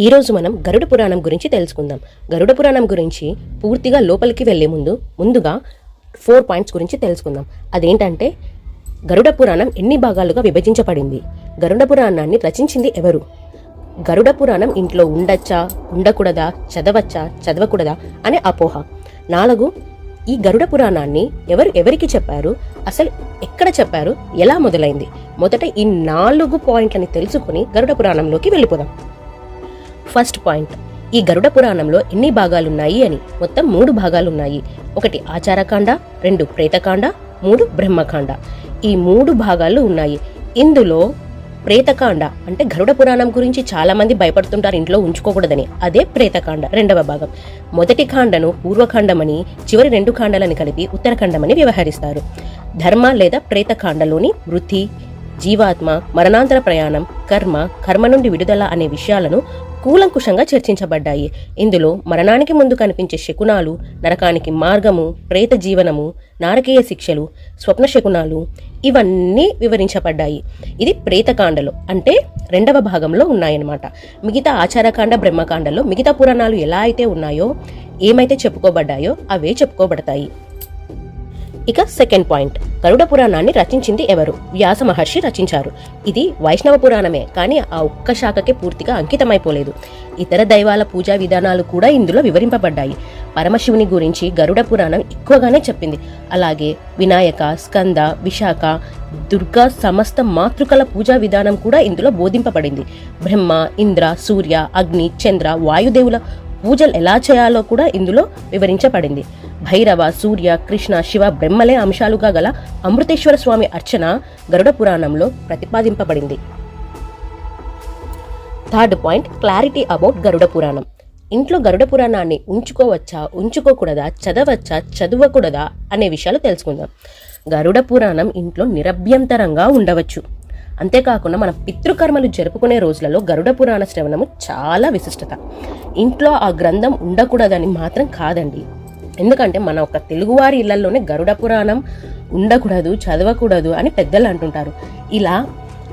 ఈరోజు మనం గరుడ పురాణం గురించి తెలుసుకుందాం. గరుడ పురాణం గురించి పూర్తిగా లోపలికి వెళ్ళే ముందు ముందుగా ఫోర్ పాయింట్స్ గురించి తెలుసుకుందాం. అదేంటంటే గరుడ పురాణం ఎన్ని భాగాలుగా విభజించబడింది? గరుడ పురాణాన్ని రచించింది ఎవరు? గరుడ పురాణం ఇంట్లో ఉండొచ్చా ఉండకూడదా చదవచ్చా చదవకూడదా అనే అపోహ. నాలుగు ఈ గరుడ పురాణాన్ని ఎవరు ఎవరికి చెప్పారు? అసలు ఎక్కడ చెప్పారు? ఎలా మొదలైంది? మొదట ఈ నాలుగు పాయింట్లని తెలుసుకుని గరుడ పురాణంలోకి వెళ్ళిపోదాం. First point. ఈ గరుడ పురాణంలో ఎన్ని భాగాలున్నాయి అని మొత్తం మూడు భాగాలున్నాయి. ఒకటి ఆచారకాండ రెండు ప్రేతకాండ మూడు బ్రహ్మకాండ. ఈ మూడు భాగాలు ఉన్నాయి. ఇందులో ప్రేతకాండ అంటే గరుడ పురాణం గురించి చాలా మంది భయపడుతుంటారు ఇంట్లో ఉంచుకోకూడదని. అదే ప్రేతకాండ రెండవ భాగం. మొదటి కాండను పూర్వకాండమని చివరి రెండు కాండాలని కలిపి ఉత్తరకాండమని వ్యవహరిస్తారు. ధర్మ లేదా ప్రేతకాండలోని వృత్తి జీవాత్మ మరణాంతర ప్రయాణం కర్మ కర్మ నుండి విడుదల అనే విషయాలను కూలంకుషంగా చర్చించబడ్డాయి. ఇందులో మరణానికి ముందు కనిపించే శకునాలు నరకానికి మార్గము ప్రేత జీవనము నారకీయ శిక్షలు స్వప్న శకునాలు ఇవన్నీ వివరించబడ్డాయి. ఇది ప్రేతకాండలో అంటే రెండవ భాగంలో ఉన్నాయన్నమాట. మిగతా ఆచారకాండ బ్రహ్మకాండలో మిగతా పురాణాలు ఎలా అయితే ఉన్నాయో ఏమైతే చెప్పుకోబడ్డాయో అవే చెప్పుకోబడతాయి. ఇక సెకండ్ పాయింట్. గరుడ పురాణాన్ని రచించింది ఎవరు? వ్యాస మహర్షి రచించారు. ఇది వైష్ణవ పురాణమే కానీ ఆ ఒక్క శాఖకే పూర్తిగా అంకితమైపోలేదు. ఇతర దైవాల పూజా విధానాలు కూడా ఇందులో వివరింపబడ్డాయి. పరమశివుని గురించి గరుడ పురాణం ఎక్కువగానే చెప్పింది. అలాగే వినాయక స్కంద విశాఖ దుర్గా సమస్త మాతృకల పూజా విధానం కూడా ఇందులో బోధింపబడింది. బ్రహ్మ ఇంద్ర సూర్య అగ్ని చంద్ర వాయుదేవుల పూజలు ఎలా చేయాలో కూడా ఇందులో వివరించబడింది. భైరవ సూర్య కృష్ణ శివ బ్రహ్మలే అంశాలుగా గల అమృతేశ్వర స్వామి అర్చన గరుడ పురాణంలో ప్రతిపాదింపబడింది. Third point clarity about Garuda Puranam. ఇంట్లో గరుడ పురాణాన్ని ఉంచుకోవచ్చా ఉంచుకోకూడదా చదవచ్చా చదవకూడదా అనే విషయాలు తెలుసుకుందాం. గరుడ పురాణం ఇంట్లో నిరభ్యంతరంగా ఉండవచ్చు. అంతేకాకుండా మన పితృకర్మలు జరుపుకునే రోజులలో గరుడ పురాణ శ్రవణము చాలా విశిష్టత. ఇంట్లో ఆ గ్రంథం ఉండకూడదని మాత్రం కాదండి. ఎందుకంటే మన ఒక తెలుగువారి ఇళ్ళలోనే గరుడ పురాణం ఉండకూడదు చదవకూడదు అని పెద్దలు అంటుంటారు. ఇలా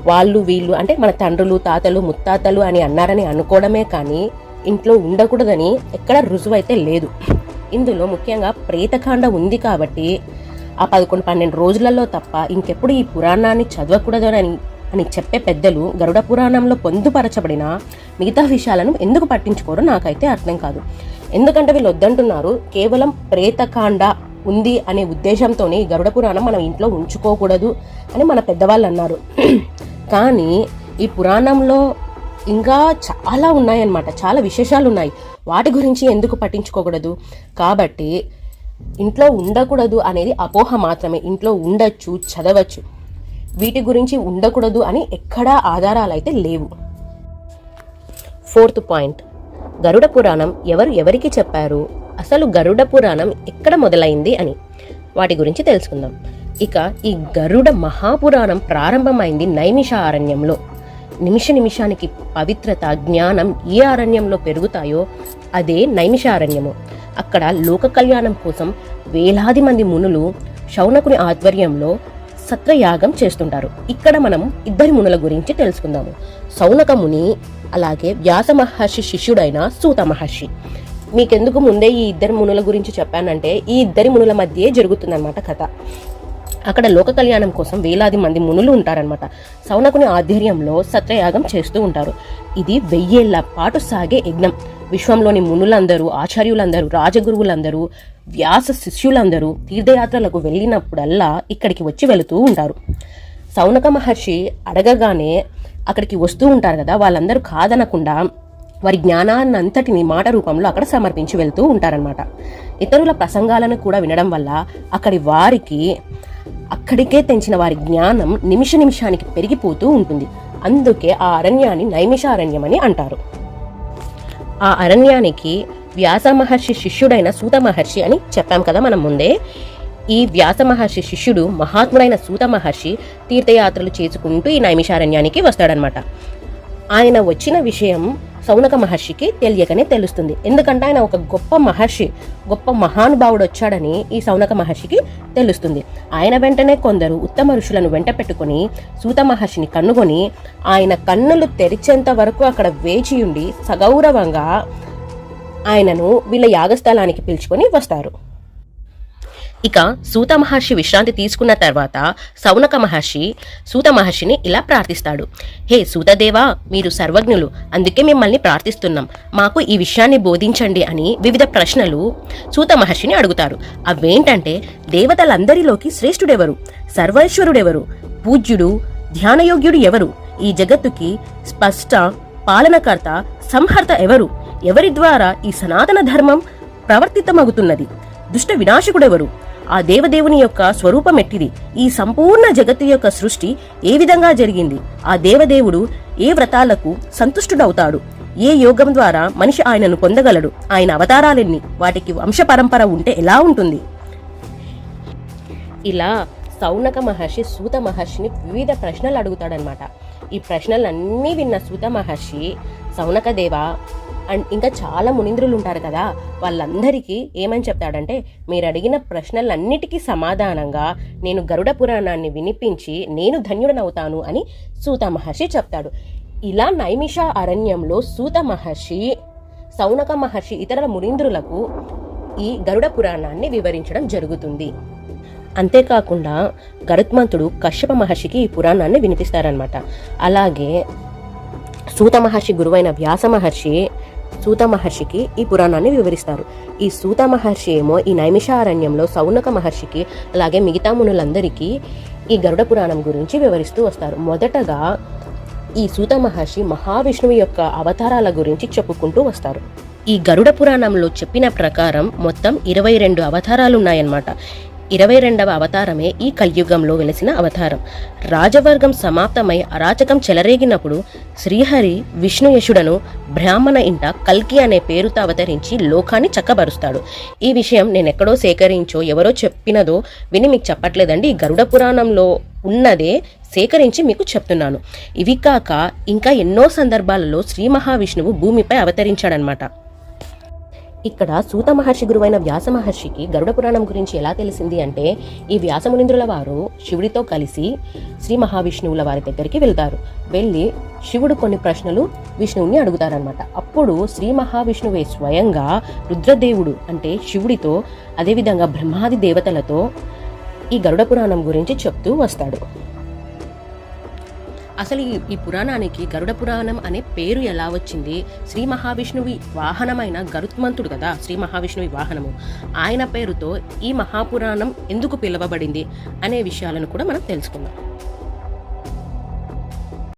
వాళ్ళు వీళ్ళు అంటే మన తండ్రులు తాతలు ముత్తాతలు అని అన్నారని అనుకోవడమే కానీ ఇంట్లో ఉండకూడదని ఎక్కడ రుజువైతే లేదు. ఇందులో ముఖ్యంగా ప్రేతకాండ ఉంది కాబట్టి ఆ పదకొండు పన్నెండు రోజులలో తప్ప ఇంకెప్పుడు ఈ పురాణాన్ని చదవకూడదని అని అని చెప్పే పెద్దలు గరుడ పురాణంలో పొందుపరచబడిన మిగతా విషయాలను ఎందుకు పట్టించుకోరో నాకైతే అర్థం కాదు. ఎందుకంటే వీళ్ళు వద్దంటున్నారు కేవలం ప్రేతకాండ ఉంది అనే ఉద్దేశంతోనే ఈ గరుడ పురాణం మనం ఇంట్లో ఉంచుకోకూడదు అని మన పెద్దవాళ్ళు అన్నారు. కానీ ఈ పురాణంలో ఇంకా చాలా ఉన్నాయన్నమాట. చాలా విశేషాలు ఉన్నాయి వాటి గురించి ఎందుకు పట్టించుకోకూడదు? కాబట్టి ఇంట్లో ఉండకూడదు అనేది అపోహ మాత్రమే. ఇంట్లో ఉండొచ్చు చదవచ్చు. వీటి గురించి ఉండకూడదు అని ఎక్కడా ఆధారాలు అయితే లేవు. Fourth point. గరుడ పురాణం ఎవరు ఎవరికి చెప్పారు? అసలు గరుడ పురాణం ఎక్కడ మొదలైంది అని. వాటి గురించి తెలుసుకుందాం. ఇక ఈ గరుడ మహాపురాణం ప్రారంభమైంది నైమిష అరణ్యంలో. నిమిష నిమిషానికి పవిత్రత జ్ఞానం ఏ అరణ్యంలో పెరుగుతాయో అదే నైమిష అరణ్యము. అక్కడ లోక కళ్యాణం కోసం వేలాది మంది మునులు శౌనకుని ఆధ్వర్యంలో సత్రయాగం చేస్తుంటారు. ఇక్కడ మనం ఇద్దరి మునుల గురించి తెలుసుకుందాము. సౌనక ముని అలాగే వ్యాస మహర్షి శిష్యుడైన సూత మహర్షి. మీకెందుకు ముందే ఈ ఇద్దరు మునుల గురించి చెప్పానంటే ఈ ఇద్దరి మునుల మధ్యే జరుగుతుందన్నమాట కథ. అక్కడ లోక కళ్యాణం కోసం వేలాది మంది మునులు ఉంటారనమాట సౌనకుని ఆధ్వర్యంలో సత్రయాగం చేస్తూ ఉంటారు. ఇది వెయ్యేళ్ళ పాటు సాగే యజ్ఞం. విశ్వంలోని మునులందరూ ఆచార్యులందరూ రాజగురువులందరూ వ్యాస శిష్యులందరూ తీర్థయాత్రలకు వెళ్ళినప్పుడల్లా ఇక్కడికి వచ్చి వెళుతూ ఉంటారు. సౌనక మహర్షి అడగగానే అక్కడికి వస్తూ ఉంటారు కదా వాళ్ళందరూ కాదనకుండా వారి జ్ఞానాన్నంతటిని మాట రూపంలో అక్కడ సమర్పించి వెళ్తూ ఉంటారనమాట ఇతరుల ప్రసంగాలను కూడా వినడం వల్ల అక్కడి వారికి అక్కడికే తెంచిన వారి జ్ఞానం నిమిష నిమిషానికి పెరిగిపోతూ ఉంటుంది. అందుకే ఆ అరణ్యాన్ని నైమిషారణ్యమని అంటారు. ఆ అరణ్యానికి వ్యాస మహర్షి శిష్యుడైన సూత మహర్షి అని చెప్పాం కదా మనం ముందే. ఈ వ్యాస మహర్షి శిష్యుడు మహాత్ముడైన సూత మహర్షి తీర్థయాత్రలు చేసుకుంటూ ఈ నైమిషారణ్యానికి వస్తాడనమాట ఆయన వచ్చిన విషయం సౌనక మహర్షికి తెలియకనే తెలుస్తుంది. ఎందుకంటే ఆయన ఒక గొప్ప మహర్షి గొప్ప మహానుభావుడు వచ్చాడని ఈ సౌనక మహర్షికి తెలుస్తుంది. ఆయన వెంటనే కొందరు ఉత్తమ ఋషులను వెంట పెట్టుకుని సూత మహర్షిని కన్నుకొని ఆయన కన్నులు తెరిచేంత వరకు అక్కడ వేచి ఉండి సగౌరవంగా ఆయనను వీళ్ళ యాగస్థలానికి పిలుచుకొని వస్తారు. ఇక సూత మహర్షి విశ్రాంతి తీసుకున్న తర్వాత సౌనక మహర్షి సూత మహర్షిని ఇలా ప్రార్థిస్తాడు. హే సూతదేవా మీరు సర్వజ్ఞులు అందుకే మిమ్మల్ని ప్రార్థిస్తున్నాం. మాకు ఈ విషయాన్ని బోధించండి అని వివిధ ప్రశ్నలు సూత మహర్షిని అడుగుతారు. అవేంటంటే దేవతలందరిలోకి శ్రేష్ఠుడెవరు? సర్వేశ్వరుడెవరు? పూజ్యుడు ధ్యానయోగ్యుడు ఎవరు? ఈ జగత్తుకి స్పష్ట పాలనకర్త సంహర్త ఎవరు? ఎవరి ద్వారా ఈ సనాతన ధర్మం ప్రవర్తితమగుతున్నది? దుష్ట వినాశకుడెవరు? ఆ దేవదేవుని యొక్క స్వరూపం ఎట్టిది ఈ సంపూర్ణ జగత్తు యొక్క సృష్టి ఏ విధంగా జరిగింది? ఆ దేవదేవుడు ఏ వ్రతాలకు సంతుష్టుడవుతాడు? ఏ యోగం ద్వారా మనిషి ఆయనను పొందగలడు? ఆయన అవతారాలెన్ని? వాటికి వంశ పరంపర ఉంటే ఎలా ఉంటుంది? ఇలా సౌనక మహర్షి సూత మహర్షిని వివిధ ప్రశ్నలు అడుగుతాడనమాట ఈ ప్రశ్నలన్నీ విన్న సూత మహర్షి సౌనకదేవ అండ్ ఇంకా చాలా మునింద్రులు ఉంటారు కదా వాళ్ళందరికీ ఏమని చెప్తాడంటే మీరు అడిగిన ప్రశ్నలన్నిటికీ సమాధానంగా నేను గరుడ పురాణాన్ని వినిపించి నేను ధన్యుడనవుతాను అని సూత మహర్షి చెప్తాడు. ఇలా నైమిష అరణ్యంలో సూత మహర్షి సౌనక మహర్షి ఇతర మునీంద్రులకు ఈ గరుడ పురాణాన్ని వివరించడం జరుగుతుంది. అంతేకాకుండా గరుత్మంతుడు కశ్యప మహర్షికి ఈ పురాణాన్ని వినిపిస్తారనమాట అలాగే సూత మహర్షి గురువైన వ్యాస మహర్షి సూత మహర్షికి ఈ పురాణాన్ని వివరిస్తారు. ఈ సూత మహర్షి ఏమో ఈ నైమిషారణ్యంలో సౌనక మహర్షికి అలాగే మిగతా మునులందరికీ ఈ గరుడ పురాణం గురించి వివరిస్తూ వస్తారు. మొదటగా ఈ సూత మహర్షి మహావిష్ణువు యొక్క అవతారాల గురించి చెప్పుకుంటూ వస్తారు. ఈ గరుడ పురాణంలో చెప్పిన ప్రకారం మొత్తం ఇరవై రెండు అవతారాలు ఉన్నాయన్నమాట ఇరవై రెండవ అవతారమే ఈ కలియుగంలో వెలిసిన అవతారం. రాజవర్గం సమాప్తమై అరాచకం చెలరేగినప్పుడు శ్రీహరి విష్ణుయశుడను బ్రాహ్మణ ఇంట కల్కి అనే పేరుతో అవతరించి లోకాన్ని చక్కబరుస్తాడు. ఈ విషయం నేను ఎక్కడో సేకరించో ఎవరో చెప్పినదో విని మీకు చెప్పట్లేదండి. ఈ గరుడ పురాణంలో ఉన్నదే సేకరించి మీకు చెప్తున్నాను. ఇవి కాక ఇంకా ఎన్నో సందర్భాలలో శ్రీ మహావిష్ణువు భూమిపై అవతరించాడనమాట ఇక్కడ సూత మహర్షి గురువైన వ్యాస మహర్షికి గరుడ పురాణం గురించి ఎలా తెలిసింది అంటే ఈ వ్యాసమునింద్రుల వారు శివుడితో కలిసి శ్రీ మహావిష్ణువుల వారి దగ్గరికి వెళ్తారు. వెళ్ళి శివుడు కొన్ని ప్రశ్నలు విష్ణువుని అడుగుతారనమాట అప్పుడు శ్రీ మహావిష్ణువే స్వయంగా రుద్రదేవుడు అంటే శివుడితో అదేవిధంగా బ్రహ్మాది దేవతలతో ఈ గరుడ పురాణం గురించి చెప్తూ వస్తాడు. అసలు ఈ ఈ పురాణానికి గరుడ పురాణం అనే పేరు ఎలా వచ్చింది? శ్రీ మహావిష్ణువి వాహనమైన గరుత్మంతుడు కదా శ్రీ మహావిష్ణువి వాహనము. ఆయన పేరుతో ఈ మహాపురాణం ఎందుకు పిలువబడింది అనే విషయాలను కూడా మనం తెలుసుకుందాం.